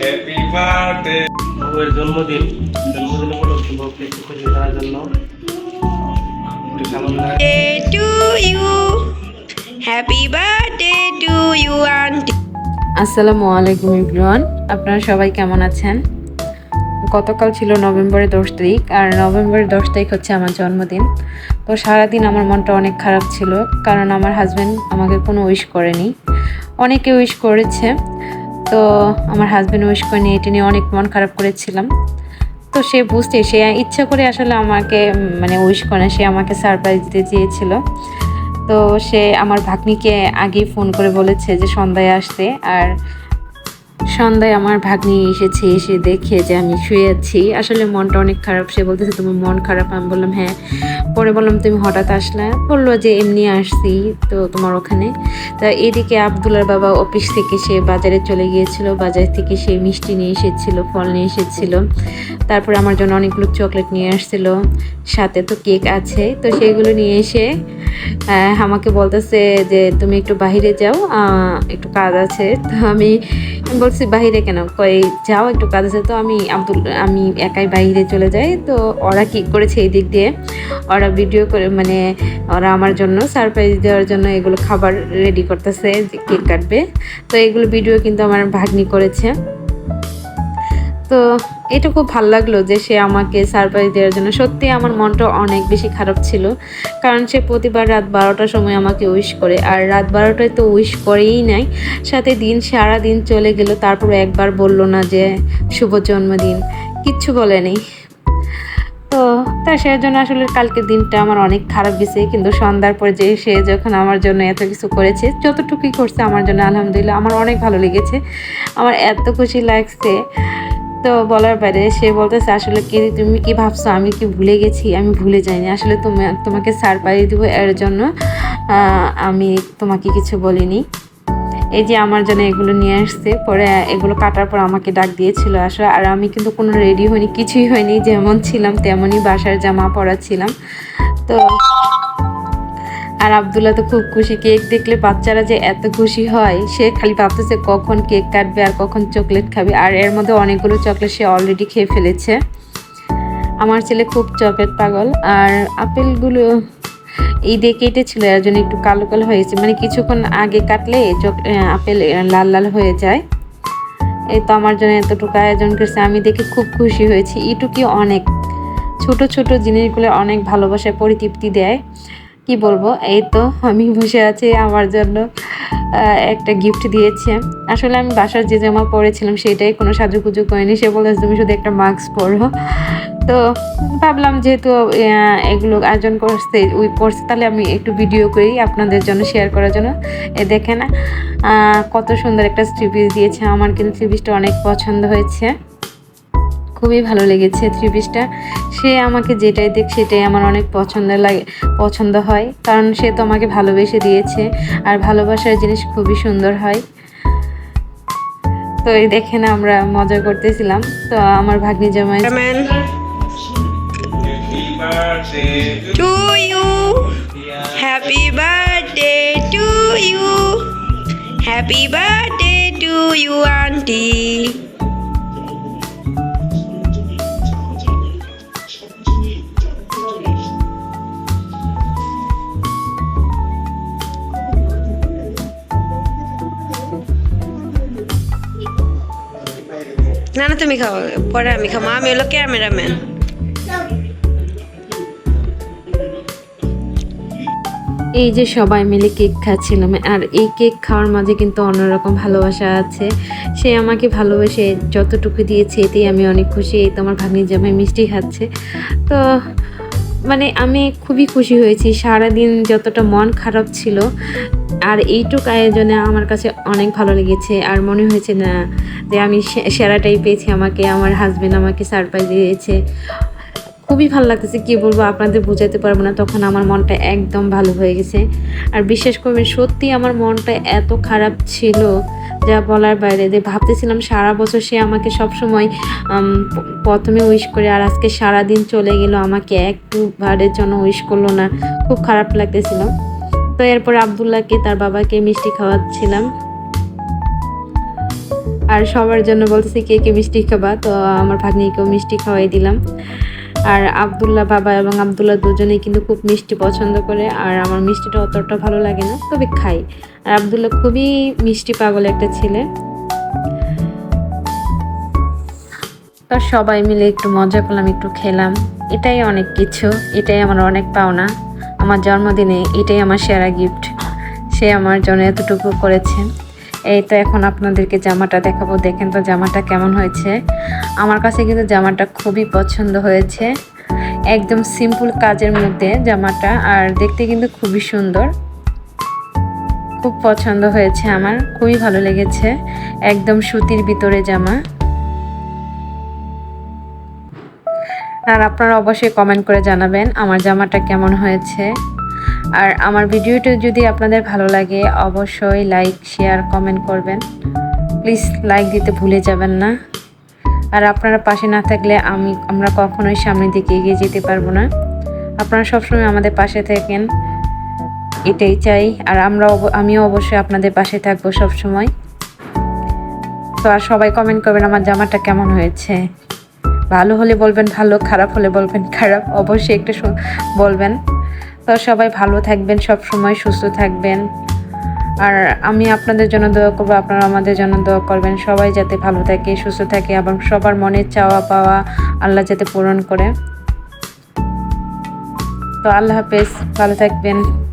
Happy birthday বউয়ের জন্মদিন। জন্মদিন উপলক্ষে বউকে একটু খুশি করার জন্য। লাগে birthday to you. Happy birthday to আসসালামু আলাইকুম ইব্রান। আপনারা সবাই কেমন আছেন? গতকাল ছিল নভেম্বরের দশ তারিখ আর নভেম্বরের দশ তারিখ হচ্ছে আমার জন্মদিন। তো সারাদিন আমার মনটা অনেক খারাপ ছিল কারণ আমার হাজব্যান্ড আমাকে কোনো উইশ করেনি। অনেকে উইশ করেছে তো আমার হাজব্যান্ড উইশ নিয়ে, এটা নিয়ে অনেক মন খারাপ করেছিলাম। তো সে বুঝতে, সে ইচ্ছা করে আসলে আমাকে মানে উইশ করে সে আমাকে সারপ্রাইজ দিতে চেয়েছিল। তো সে আমার ভাগ্নিকে আগেই ফোন করে বলেছে যে সন্ধ্যায় আসতে, আর সন্ধ্যায় আমার ভাগ্নি এসেছে, এসে দেখে যে আমি শুয়ে আছি। আসলে মনটা অনেক খারাপ, সে বলতেছে, তোমার মন খারাপ? আমি বললাম হ্যাঁ। পরে বললাম, তুমি হঠাৎ আসলে? বলল যে, এমনি আসছি তো তোমার ওখানে? তা এদিকে আবদুল্লার বাবা অফিস থেকে সে বাজারে চলে গিয়েছিল। বাজার থেকে সে মিষ্টি নিয়ে এসেছিল, ফল নিয়ে এসেছিল। তারপরে আমার জন্য অনেকগুলো চকলেট নিয়ে আসছিল। সাথে তো কেক আছে, তো সেগুলো নিয়ে এসে আমাকে বলতেছে যে, তুমি একটু বাইরে যাও একটু কাজ আছে। তো আমি বলছি বাইরে কেন? কয়ে, যাও, একটু কাজ আছে তো আমি আব্দুল, আমি একাই বাইরে চলে যাই। তো ওরা কি করেছে এই দিক দিয়ে? ওরা ভিডিও করে মানে ওরা আমার জন্য সারপ্রাইজ দেওয়ার জন্য এগুলো খাবার রেডি করতেছে কেক কাটবে। তো এগুলো ভিডিও কিন্তু আমার ভাগ্নি করেছে। তো এটা খুব ভালো লাগল যে সে আমাকে সারপ্রাইজ দেওয়ার জন্য। সত্যি আমার মনটা অনেক বেশি খারাপ ছিল, কারণ সে প্রতিবার রাত বারোটার সময় আমাকে উইশ করে, আর রাত বারোটায় তো উইশ করেই নাই। সাথে দিন সারা দিন চলে গেল, তারপরে একবার বলল না যে শুভ জন্মদিন, কিচ্ছু বলেনি তো তার সে জন্য আসলে কালকের দিনটা আমার অনেক খারাপ গেছে, কিন্তু সন্ধ্যার পরে যে সে যখন আমার জন্য এত কিছু করেছে, যতটুকুই করছে আমার জন্য আলহামদুলিল্লাহ, আমার অনেক ভালো লেগেছে। আমার এত খুশি লাগছে। তো বলার বাইরে, সে বলতেছে, আসলে কি তুমি কি ভাবছ? আমি কি ভুলে গেছি? আমি ভুলে যাইনি। আসলে তুমি, তোমাকে সারপ্রাইজ দেবো এর জন্য। আমি তোমাকে কিছু বলিনি। এই যে আমার জন্য এগুলো নিয়ে আসছে, পরে এগুলো কাটার পর আমাকে ডাক দিয়েছিল আসলে। আর আমি কিন্তু কোনো রেডি হইনি, কিছুই হয়নি। যেমন ছিলাম, তেমনই বাসার জামা পরা ছিলাম। তো আর আবদুল্লাহ তো খুব খুশি। কেক দেখলে বাচ্চারা যে এত খুশি হয়, সে খালি ভাবতেছে কখন কেক কাটবে আর কখন চকলেট খাবে। আর এর মধ্যে অনেকগুলো চকলেট সে অলরেডি খেয়ে ফেলেছে। আমার ছেলে খুব চকলেট পাগল। আর আপেলগুলো দিয়ে কেটেছিল, এর জন্য একটু কালো কালো হয়েছে। মানে কিছুক্ষণ আগে কাটলে চক- আপেল লাল লাল হয়ে যায়। এই তো আমার জন্য এতটুকু আয়োজন করছে। আমি দেখে খুব খুশি হয়েছি। এটুকি অনেক। ছোট ছোট জিনিসগুলো অনেক ভালোবাসায় পরিতৃপ্তি দেয়। কি বলব? এই তো আমি বসে আছি আমার জন্য একটা গিফট দিয়েছে। আসলে আমি বাসার যে জামা পরেছিলাম সেটাই কোনো সাজুগুজু করেনি। সে বলে তুমি শুধু একটা মাস্ক পরো। তো ভাবলাম যেহেতু এগুলো আয়োজন করছে ওই করছে, তাহলে আমি একটু ভিডিও করি আপনাদের জন্য শেয়ার করার জন্য। এ দেখে না কত সুন্দর একটা থ্রি পিস দিয়েছে। আমার কিন্তু থ্রি পিসটা অনেক পছন্দ হয়েছে। খুবই ভালো লেগেছে থ্রি পিসটা সে আমাকে যেটাই দেখ, সেটাই আমার অনেক পছন্দ লাগে, পছন্দ হয় কারণ সে তো আমাকে ভালোবেসে দিয়েছে, আর ভালোবাসার জিনিস খুবই সুন্দর হয় তো এই দেখেন আমরা মজা করতেছিলাম তো আমার ভাগ্নি জামাই Amen. Happy birthday To you. Happy birthday to you. Happy না না, তুমি খাও, পরে আমি খাব। আমি হলো ক্যামেরাম্যান। এই যে সবাই মিলে কেক খাচ্ছিলাম আর এই কেক খাওয়ার মাঝে কিন্তু অন্যরকম ভালোবাসা আছে। সে আমাকে ভালোবেসে যতটুকু দিয়েছে, এতেই আমি অনেক খুশি, এই তো আমার জামাই মিষ্টি খাচ্ছে। তো মানে আমি খুবই খুশি হয়েছি, সারাদিন যতটা মন খারাপ ছিল আর এইটুক আয়োজনে আমার কাছে অনেক ভালো লেগেছে। আর মনে হয়েছে না যে আমি সেরাটাই পেয়েছি আমাকে, আমার হাজবেন্ড আমাকে সারপ্রাইজ দিয়েছে। খুবই ভালো লাগতেছে, কী বলব, আপনাদের বোঝাতে পারব না, তখন আমার মনটা একদম ভালো হয়ে গেছে। আর বিশ্বাস করবেন, সত্যি আমার মনটা এত খারাপ ছিল, যা বলার বাইরে যে ভাবতেছিলাম সারা বছর সে আমাকে সবসময় প্রথমে উইশ করে, আর আজকে সারা দিন চলে গেল, আমাকে একটু ভারের জন্য উইশ করল না। খুব খারাপ লাগতেছিল। তো এরপর আবদুল্লাহকে, তার বাবাকে মিষ্টি খাওয়াচ্ছিলাম। আর সবার জন্য বলতেছি, কে কে মিষ্টি খাবা? তো আমার ভাগ্নিকেও মিষ্টি খাওয়াই দিলাম। আর আবদুল্লাহ বাবা এবং আবদুল্লাহ দুজনেই কিন্তু খুব মিষ্টি পছন্দ করে, আর আমার মিষ্টিটা অতটা ভালো লাগে না, তবে খাই। আর আবদুল্লাহ খুবই মিষ্টি পাগল একটা ছেলে। তো সবাই মিলে একটু মজা করলাম, একটু খেলাম। এটাই অনেক কিছু, এটাই আমার অনেক পাওনা। আমার জন্মদিনে এটাই আমার সেরা গিফট সে আমার জন্য এতটুকু করেছে। এই তো এখন আপনাদেরকে জামাটা দেখাবো। দেখেন তো জামাটা কেমন হয়েছে। আমার কাছে কিন্তু জামাটা খুবই পছন্দ হয়েছে। একদম সিম্পল কাজের মধ্যে জামাটা, আর দেখতে কিন্তু খুবই সুন্দর। খুব পছন্দ হয়েছে আমার। খুবই ভালো লেগেছে। একদম সুতির ভিতরে জামা। আর আপনারা অবশ্যই কমেন্ট করে জানাবেন আমার জামাটা কেমন হয়েছে। আর আমার ভিডিওটা যদি আপনাদের ভালো লাগে, অবশ্যই লাইক শেয়ার কমেন্ট করবেন। প্লিজ লাইক দিতে ভুলে যাবেন না। আর আপনারা পাশে না থাকলে আমি, আমরা কখনোই সামনের দিকে এগিয়ে যেতে পারব না। আপনারা সবসময় আমাদের পাশে থাকেন, এটাই চাই। আর আমরা আমিও অবশ্যই আপনাদের পাশে থাকব সবসময়। তো আর সবাই কমেন্ট করবেন আমার জামাটা কেমন হয়েছে। ভালো হলে বলবেন ভালো, খারাপ হলে বলবেন খারাপ, অবশ্যই একটা বলবেন। তো সবাই ভালো থাকবেন, সব সময় সুস্থ থাকবেন। আর আমি আপনাদের জন্য দোয়া করব, আপনারা আমাদের জন্য দোয়া করবেন। সবাই যাতে ভালো থাকে, সুস্থ থাকে এবং সবার মনের চাওয়া পাওয়া আল্লাহ যাতে পূরণ করে। তো আল্লাহ হাফেজ, ভালো থাকবেন।